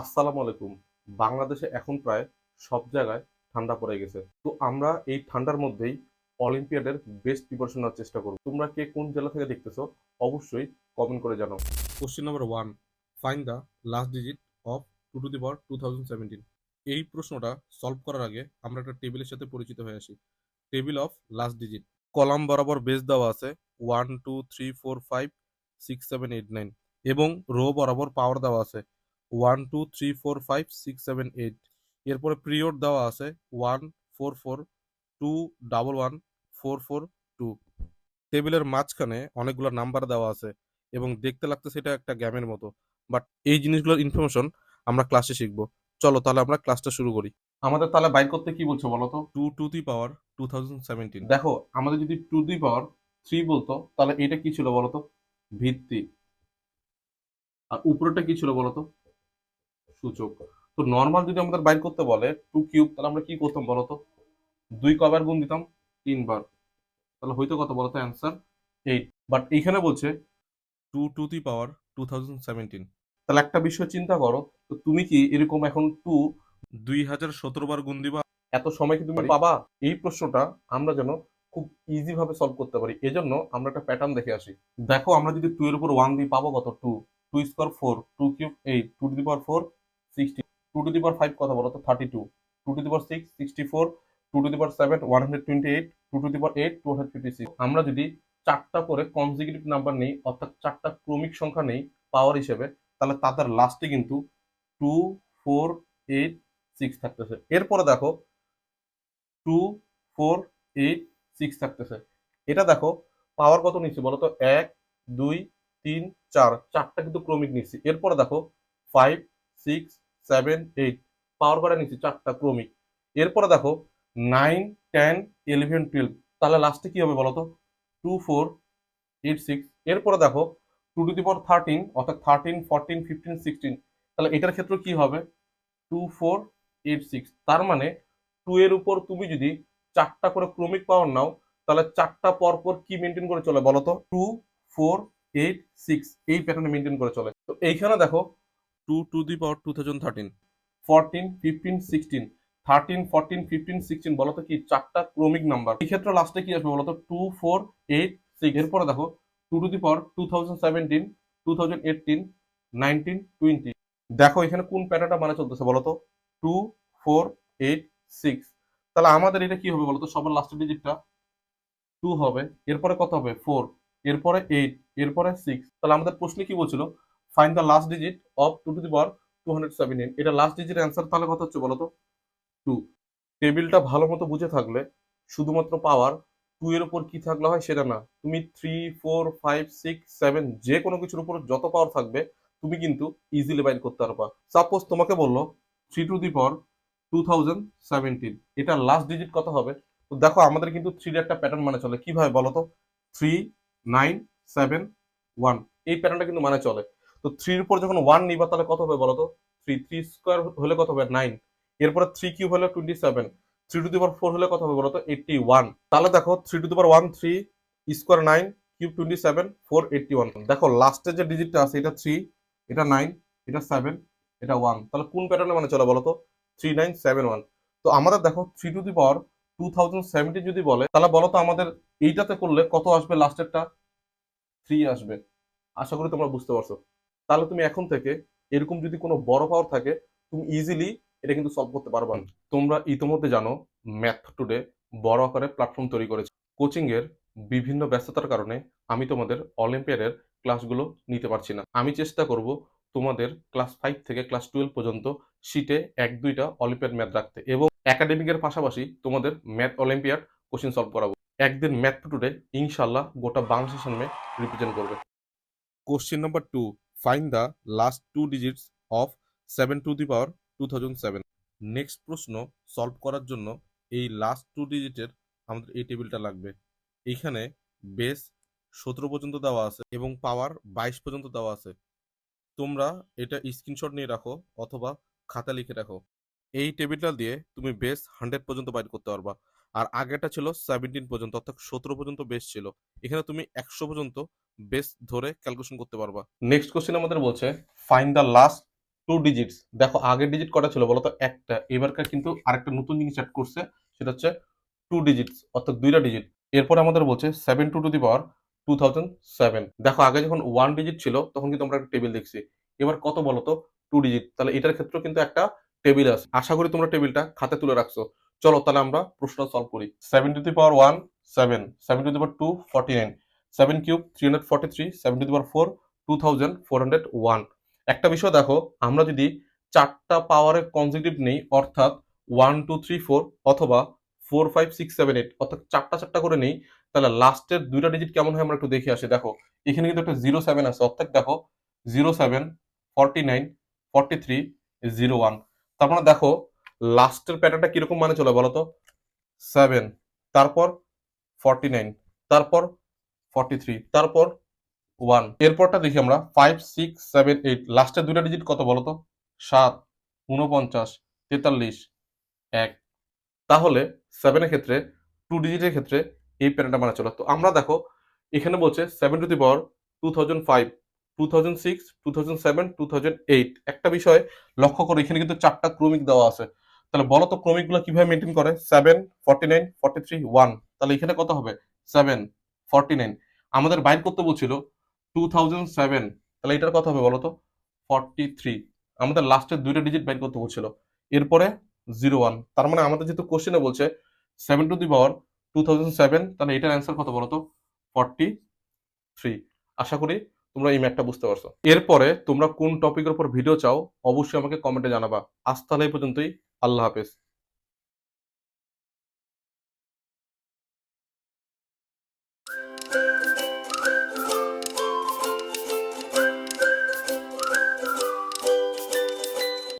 আসসালামু আলাইকুম। বাংলাদেশে এখন প্রায় সব জায়গায় ঠান্ডা পড়ে গেছে। তো আমরা এই ঠান্ডার মধ্যেই অলিম্পিয়াডের বেস্ট প্রিপারেশন নেওয়ার চেষ্টা করব। তোমরা কে কোন জেলা থেকে দেখতেছো, অবশ্যই কমেন্ট করে জানাও। Question number one find the last digit of two to the power two thousand seventeen এই প্রশ্নটা সলভ করার আগে আমরা একটা টেবিলের সাথে পরিচিত হয়ে আসি। Table of last digit column বরাবর বেস দেওয়া আছে one two three four five six seven eight nine এবং রো বরাবর পাওয়ার দেওয়া আছে one two three four five six seven eight এরপরে পিরিয়ড দেওয়া আছে one four four two double one four four two টেবিলের মাঝখানে অনেকগুলো নাম্বার দেওয়া আছে এবং দেখতে লাগতে সেটা একটা গ্যামের মতো। বাট এই জিনিসগুলোর ইনফরমেশন আমরা ক্লাসে শিখব। চলো তাহলে আমরা ক্লাসটা শুরু করি। আমাদের তাহলে বাইর করতে কি বলছো বলো তো? Two to the power two thousand seventeen দেখো আমাদের যদি টু দি পাওয়ার থ্রি বলতো তাহলে এটা কি ছিল বলতো ভিত্তি। আর উপরেটা কি ছিল বলতো সূচক। তো নর্মাল যদি আমাদের বাইর করতে বলে টু কিউব তাহলে আমরা কি করতাম বলতো দুই কবার গুণ দিতাম তিনবার তাহলে হয়তো কত বলতো অ্যান্সার এইট বাট এইখানে বলছে two to the power two thousand seventeen তাহলে একটা বিষয় চিন্তা করো তো তুমি কি এরকম এখন টু দুই হাজার সতেরো বার গুণ দিবা? এত সময় কি তুমি পাবা? এই প্রশ্নটা আমরা যেন খুব ইজি ভাবে সলভ করতে পারি। এজন্য আমরা একটা প্যাটার্ন দেখে আসি। দেখো আমরা যদি টু এর উপর ওয়ান দিয়ে পাবো কত? Two two square four two cube eight two to the power four sixty two to the power five কথা বলো তো thirty two two to the power six sixty four two to the power seven one hundred twenty eight two to the power eight two hundred fifty six আমরা যদি চারটা করে consecutive number নেই, অর্থাৎ চারটা ক্রমিক সংখ্যা নেই পাওয়ার হিসেবে, তাহলে তাদের লাস্টে কিন্তু টু ফোর এইট সিক্স থাকতেছে। এরপরে দেখো টু ফোর এইট সিক্স থাকতেছে। এটা দেখো পাওয়ার কত নিচ্ছি বলো তো? এক, দুই, তিন, চার, চারটা কিন্তু ক্রমিক নিচ্ছি। এরপরে দেখো five six seven eight power কটা নিচ্ছি চারটা ক্রমিক। এরপরে দেখো নাইন টেন ইলেভেন টুয়েলভ তাহলে লাস্টে কি হবে বলো তো টু ফোর এইট সিক্স এরপরে দেখো two to the power thirteen অর্থাৎ থার্টিন ফোরটিন ফিফটিন সিক্সটিন তাহলে এটার ক্ষেত্রে কি হবে? টু ফোর এইট সিক্স তার মানে টু এর উপর তুমি যদি চারটা করে ক্রমিক পাওয়ার নাও, তাহলে চারটা পর পর কি মেনটেন করে চলে বলো তো টু ফোর এইট সিক্স এই প্যাটার্নে মেনটেন করে চলে। তো এইখানে দেখো two to the power two thousand thirteen fourteen fifteen sixteen thirteen fourteen fifteen sixteen বলতো কি? চারটা ক্রমিক নাম্বার। এই ক্ষেত্রে লাস্টে কি আসবে বলতো? টু ফোর এইট সিক্স এরপরে দেখো two to the power two thousand seventeen two thousand eighteen nineteen twenty দেখো এখানে কোন প্যাটার্নটা মানে চলতেছে বলো তো টু ফোর এইট সিক্স তাহলে আমাদের এটা কি হবে বলতো? সবার লাস্টের ডিজিটটা টু হবে। এরপরে কত হবে? ফোর এরপরে এইট এরপরে সিক্স তাহলে আমাদের প্রশ্নে কি বলছিল? Find the last digit of two to the power two hundred seventeen এটা লাস্ট ডিজিট অ্যান্সার তাহলে কত হচ্ছে বলতো? টু টেবিলটা ভালো মতো বুঝে থাকলে শুধুমাত্র পাওয়ার টু এর উপর কি থাকলে হয় সেটা না। তুমি three four five six seven যে কোনো কিছুর উপর যত পাওয়ার থাকবে, তুমি কিন্তু ইজিলি বাইর করতে পারবা। সাপোজ তোমাকে বলল three to the power two thousand seventeen এটা লাস্ট ডিজিট কত হবে? তো দেখো আমাদের কিন্তু থ্রির একটা প্যাটার্ন মানে চলে। কীভাবে বলো তো থ্রি নাইন সেভেন ওয়ান এই প্যাটার্নটা কিন্তু মানে চলে। তো থ্রির উপর যখন ওয়ান নিবা, তাহলে কত হবে বলো তো থ্রি থ্রি স্কোয়ার হলে কত হবে? নাইন এরপরে থ্রি কিউব হলে twenty seven three to the power four হলে কত হবে বলো তো এইটটি ওয়ান তাহলে দেখো three to the power one three square nine cube twenty seven four eighty one দেখো লাস্টের যে ডিজিটটা আছে, এটা থ্রি এটা নাইন এটা সেভেন এটা ওয়ান তাহলে কোন প্যাটার্নে মানে চলে বলো তো থ্রি নাইন সেভেন ওয়ান তো আমাদের দেখো three to the power two thousand seventy যদি বলে, তাহলে বলো তো আমাদের এইটাতে করলে কত আসবে লাস্টেরটা থ্রি আসবে। আশা করি তোমরা বুঝতে পারছ। তাহলে তুমি এখন থেকে এরকম যদি কোনো বড় পাওয়ার থাকে তুমি ইজিলি এটা কিন্তু সলভ করতে পারবা। তোমরা ইতিমধ্যে জানো ম্যাথ টুডে বড় আকারে প্ল্যাটফর্ম তৈরি করেছে। কোচিং এর বিভিন্ন ব্যস্ততার কারণে আমি তোমাদের অলিম্পিয়াডের ক্লাসগুলো নিতে পারছি না। আমি চেষ্টা করব তোমাদের ক্লাস ফাইভ থেকে ক্লাস টুয়েলভ পর্যন্ত শীটে এক দুইটা অলিম্পিয়াড ম্যাথ রাখতে এবং একাডেমিকের পাশাপাশি তোমাদের ম্যাথ অলিম্পিয়াড কোশ্চিন সলভ করাবো। একদিন ম্যাথ টুডে ইনশাল্লাহ গোটা বাংলাদেশের সামনে রিপ্রেজেন্ট করবে। Question number two find the last two digits of seven to the power two thousand seven next প্রশ্ন সলভ করার জন্য এই লাস্ট টু ডিজিটের আমাদের এই টেবিলটা লাগবে। এইখানে বেস সতেরো পর্যন্ত দেওয়া আছে এবং পাওয়ার বাইশ পর্যন্ত দেওয়া আছে। তোমরা এটা স্ক্রিনশট নিয়ে রাখো অথবা খাতা লিখে রাখো। এই টেবিলটা দিয়ে তুমি বেস হান্ড্রেড পর্যন্ত বাইর করতে পারবা। আর আগেটা ছিল সেভেন্টিন পর্যন্ত, অর্থাৎ সতেরো পর্যন্ত বেস ছিল। এখানে তুমি একশো পর্যন্ত বেস ধরে ক্যালকুলেশন করতে পারবা। নেক্সট কোশ্চেন আমাদের বলছে find the last two digits দেখো, আগের ডিজিট কটা ছিল বলো তো একটা। এবারকার কিন্তু আরেকটা নতুন জিনিস অ্যাড করছে, সেটা হচ্ছে টু ডিজিটস অর্থাৎ দুইটা ডিজিট এরপর আমাদের বলছে seven to to the power two thousand seven দেখো, আগে যখন ওয়ান ডিজিট ছিল, তখন কিন্তু আমরা একটা টেবিল দেখছি। এবার কত বলো তো টু ডিজিট তাহলে এটার ক্ষেত্রেও কিন্তু একটা টেবিল আছে। আশা করি তোমরা টেবিলটা খাতে তুলে রাখছো। চলো, তাহলে আমরা প্রশ্নটা সলভ করি। Seven to the power one seven seven to the power two forty nine seven cube three hundred forty three seven to power four two thousand four hundred one একটা বিষয় দেখো, আমরা যদি চারটা পাওয়ারের কনজিটিভ নেই, অর্থাৎ ওয়ান টু থ্রি ফোর অথবা four five six seven eight অর্থাৎ চারটা চারটা করে নেই, তাহলে লাস্টের দুইটা ডিজিট কেমন হয় আমরা একটু দেখে আসি। দেখো, এখানে কিন্তু একটা জিরো সেভেন আছে, অর্থাৎ দেখো zero seven forty nine forty three zero one তার মানে দেখো লাস্টের প্যাটার্নটা কীরকম মানে চলে বলো তো? সেভেন তারপর ফর্টি নাইন তারপর ফর্টি থ্রি তারপর ওয়ান এরপরটা দেখি আমরা ফাইভ সিক্স সেভেন এইট লাস্টের দুইটা ডিজিট কত বলো তো সাত উনপঞ্চাশ তেতাল্লিশ, এক। তাহলে সেভেনের ক্ষেত্রে টু ডিজিটের ক্ষেত্রে এই প্যাটার্নটা মানা চলে। তো আমরা দেখো, এখানে বলছে seven to the power two thousand five two thousand six two thousand seven two thousand eight একটা বিষয় লক্ষ্য করো, এখানে কিন্তু চারটা ক্রমিক দেওয়া আছে। তাহলে বলো তো ক্রমিকগুলো কীভাবে মেনটেন করে? Seven forty nine forty three one তাহলে এখানে কত হবে? Seven forty nine. আমাদের বাইর করতে বলছিল টু থাউজেন্ড সেভেন। তাহলে এটার কথা হবে বলো তো ফর্টি থ্রি। আমাদের লাস্টের দুইটা ডিজিট বাইর করতে বলছিল এরপরে জিরো ওয়ান। তার মানে আমাদের যেহেতু কোশ্চেনে বলছে seven to the power two thousand seven তাহলে এটার অ্যান্সার কত বলো তো ফর্টি থ্রি। আশা করি তোমরা এই ম্যাথটা বুঝতে পারছ। এরপরে তোমরা কোন টপিকের উপর ভিডিও চাও, অবশ্যই আমাকে কমেন্টে জানাবা। আজ তাহলে এই পর্যন্তই। আল্লাহ হাফেজ।